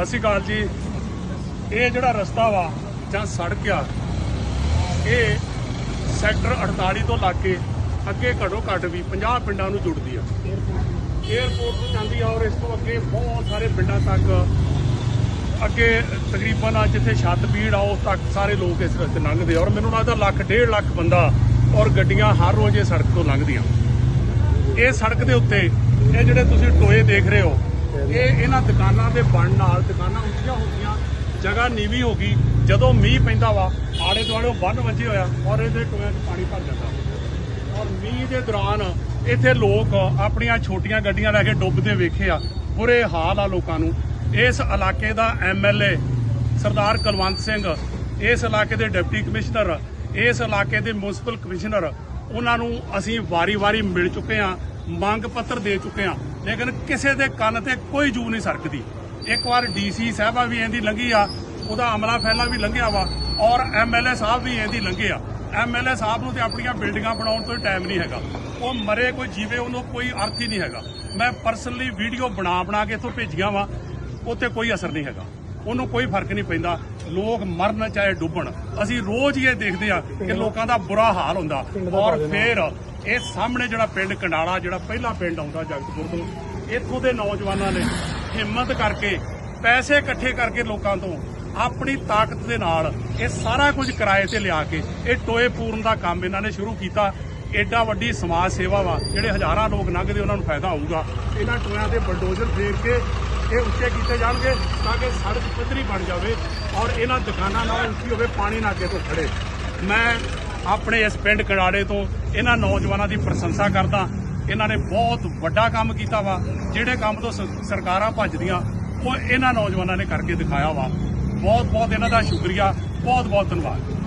ਸਤਿ ਸ਼੍ਰੀ ਅਕਾਲ ਜੀ। ਇਹ ਜਿਹੜਾ ਰਸਤਾ ਵਾ ਜਾਂ ਸੜਕ ਆ, ਇਹ ਸੈਕਟਰ 48 ਤੋਂ ਲੱਗ ਕੇ ਅੱਗੇ ਘੱਟੋ ਘੱਟ ਵੀ 50 ਪਿੰਡਾਂ ਨੂੰ ਜੁੜਦੀ ਆ। ਏਅਰਪੋਰਟ ਤੋਂ ਜਾਂਦੀ ਆ ਔਰ ਇਸ ਤੋਂ ਅੱਗੇ ਬਹੁਤ ਸਾਰੇ ਪਿੰਡਾਂ ਤੱਕ ਅੱਗੇ ਤਕਰੀਬਨ ਆ ਜਿੱਥੇ ਛੱਤ ਪੀੜ ਆ ਉਸ ਤੱਕ ਸਾਰੇ ਲੋਕ ਇਸ ਰਸਤੇ ਲੰਘਦੇ ਔਰ ਮੈਨੂੰ ਲੱਗਦਾ ਲੱਖ, ਡੇਢ ਲੱਖ ਬੰਦਾ ਔਰ ਗੱਡੀਆਂ ਹਰ ਰੋਜ਼ ਇਹ ਸੜਕ ਤੋਂ ਲੰਘਦੀਆਂ। ਇਹ ਸੜਕ ਦੇ ਉੱਤੇ ਇਹ ਜਿਹੜੇ ਤੁਸੀਂ ਟੋਏ ਦੇਖ ਰਹੇ ਹੋ ਇਹ ਇਹਨਾਂ ਦੁਕਾਨਾਂ ਦੇ ਬਣਨ ਨਾਲ ਦੁਕਾਨਾਂ ਉੱਚੀਆਂ ਹੋ ਗਈਆਂ, ਜਗ੍ਹਾ ਨੀਵੀਂ ਹੋ ਗਈ, ਜਦੋਂ ਮੀਂਹ ਪੈਂਦਾ ਵਾ, ਆਲੇ ਦੁਆਲੇ ਬੰਨ ਵੱਜੇ ਹੋਇਆ ਔਰ ਇਹਦੇ ਟੋਇਆਂ 'ਚ ਪਾਣੀ ਭਰ ਜਾਂਦਾ ਔਰ ਮੀਂਹ ਦੇ ਦੌਰਾਨ ਇੱਥੇ ਲੋਕ ਆਪਣੀਆਂ ਛੋਟੀਆਂ ਗੱਡੀਆਂ ਲੈ ਕੇ ਡੁੱਬਦੇ ਵੇਖੇ ਆ, ਬੁਰੇ ਹਾਲ ਆ ਲੋਕਾਂ ਨੂੰ। ਇਸ ਇਲਾਕੇ ਦਾ ਐਮਐਲਏ ਸਰਦਾਰ ਕੁਲਵੰਤ ਸਿੰਘ, ਇਸ ਇਲਾਕੇ ਦੇ ਡਿਪਟੀ ਕਮਿਸ਼ਨਰ, ਇਸ ਇਲਾਕੇ ਦੇ ਮਿਊਨਿਸਪਲ ਕਮਿਸ਼ਨਰ, ਉਹਨਾਂ ਨੂੰ ਅਸੀਂ ਵਾਰੀ-ਵਾਰੀ ਮਿਲ ਚੁੱਕੇ ਆ ਮੰਗ ਪੱਤਰ ਦੇ ਚੁੱਕੇ ਆ ਲੇਕਿਨ ਕਿਸੇ ਦੇ ਕੰਨ ਤੇ ਕੋਈ ਜੂ ਨਹੀਂ ਸਰਕਦੀ। ਇੱਕ ਵਾਰ ਡੀਸੀ ਸਾਹਿਬਾ ਵੀ ਇਹਦੀ ਲੰਘੀ ਆ, ਉਹਦਾ ਅਮਲਾ ਫੈਲਾ ਵੀ ਲੰਘਿਆ ਵਾ, ਔਰ ਐਮਐਲਏ ਸਾਹਿਬ ਵੀ ਇਹਦੀ ਲੰਘੇ ਆ। ਐਮਐਲਏ ਸਾਹਿਬ ਨੂੰ ਤੇ ਆਪਣੀਆਂ ਬਿਲਡਿੰਗਾਂ ਬਣਾਉਣ ਤੋਂ ਟਾਈਮ ਨਹੀਂ ਹੈਗਾ। ਉਹ ਮਰੇ ਕੋਈ ਜੀਵੇ, ਉਹਨੂੰ ਕੋਈ ਅਰਥ ਹੀ ਨਹੀਂ ਹੈਗਾ। ਮੈਂ ਪਰਸਨਲੀ ਵੀਡੀਓ ਬਣਾ ਬਣਾ ਕੇ ਇੱਥੋਂ ਭੇਜੀਆਂ ਵਾ ਉੱਤੇ ਕੋਈ ਅਸਰ ਨਹੀਂ ਹੈਗਾ। ਉਹਨੂੰ ਕੋਈ ਫ਼ਰਕ ਨਹੀਂ ਪੈਂਦਾ। ਲੋਕ ਮਰਨ ਚਾਹੇ ਡੁੱਬਣ। ਅਸੀਂ ਰੋਜ਼ ਹੀ ਇਹ ਦੇਖਦੇ ਆ ਕਿ ਲੋਕਾਂ ਦਾ ਬੁਰਾ ਹਾਲ ਹੁੰਦਾ। ਔਰ ਫਿਰ ਇਹ ਸਾਹਮਣੇ ਜਿਹੜਾ ਪਿੰਡ ਕੰਡਾਲਾ, ਜਿਹੜਾ ਪਹਿਲਾ ਪਿੰਡ ਆਉਂਦਾ ਜਗਤਪੁਰ ਤੋਂ, ਇੱਥੋਂ ਦੇ ਨੌਜਵਾਨਾਂ ਨੇ ਹਿੰਮਤ ਕਰਕੇ, ਪੈਸੇ ਇਕੱਠੇ ਕਰਕੇ ਲੋਕਾਂ ਤੋਂ ਆਪਣੀ ਤਾਕਤ ਦੇ ਨਾਲ ਇਹ ਸਾਰਾ ਕੁਝ ਕਿਰਾਏ ਤੇ ਲਿਆ ਕੇ, ਇਹ ਟੋਏ ਪੂਰਨ ਦਾ ਕੰਮ ਇਹਨਾਂ ਨੇ ਸ਼ੁਰੂ ਕੀਤਾ। ਏਡਾ ਵੱਡੀ ਸਮਾਜ ਸੇਵਾ ਵਾ, ਜਿਹੜੇ ਹਜ਼ਾਰਾਂ ਲੋਕ ਲੰਘਦੇ ਉਹਨਾਂ ਨੂੰ ਫਾਇਦਾ ਹੋਊਗਾ। ਇਹਨਾਂ ਟੋਇਆਂ 'ਤੇ ਬਲਡੋਜ਼ਰ ਫੇਰ ਕੇ ਇਹ ਉੱਚੇ ਕੀਤੇ ਜਾਣਗੇ ਤਾਂ ਕਿ ਸੜਕ ਪੱਧਰੀ ਬਣ ਜਾਵੇ ਔਰ ਇਹਨਾਂ ਦੁਕਾਨਾਂ ਨਾਲ ਉੱਚੀ ਹੋਵੇ, ਪਾਣੀ ਨਾ ਅੱਗੇ ਤੋਂ ਖੜੇ ਮੈਂ ਆਪਣੇ ਇਸ ਪਿੰਡ ਕੜਾੜੇ ਤੋਂ ਇਹਨਾਂ ਨੌਜਵਾਨਾਂ ਦੀ ਪ੍ਰਸ਼ੰਸਾ ਕਰਦਾ। ਇਹਨਾਂ ਨੇ ਬਹੁਤ ਵੱਡਾ ਕੰਮ ਕੀਤਾ ਵਾ। ਜਿਹੜੇ ਕੰਮ ਤੋਂ ਸਰਕਾਰਾਂ ਭੱਜਦੀਆਂ, ਉਹ ਇਹਨਾਂ ਨੌਜਵਾਨਾਂ ਨੇ ਕਰਕੇ ਦਿਖਾਇਆ ਵਾ। ਬਹੁਤ ਬਹੁਤ ਇਹਨਾਂ ਦਾ ਸ਼ੁਕਰੀਆ। ਬਹੁਤ ਬਹੁਤ ਧੰਨਵਾਦ।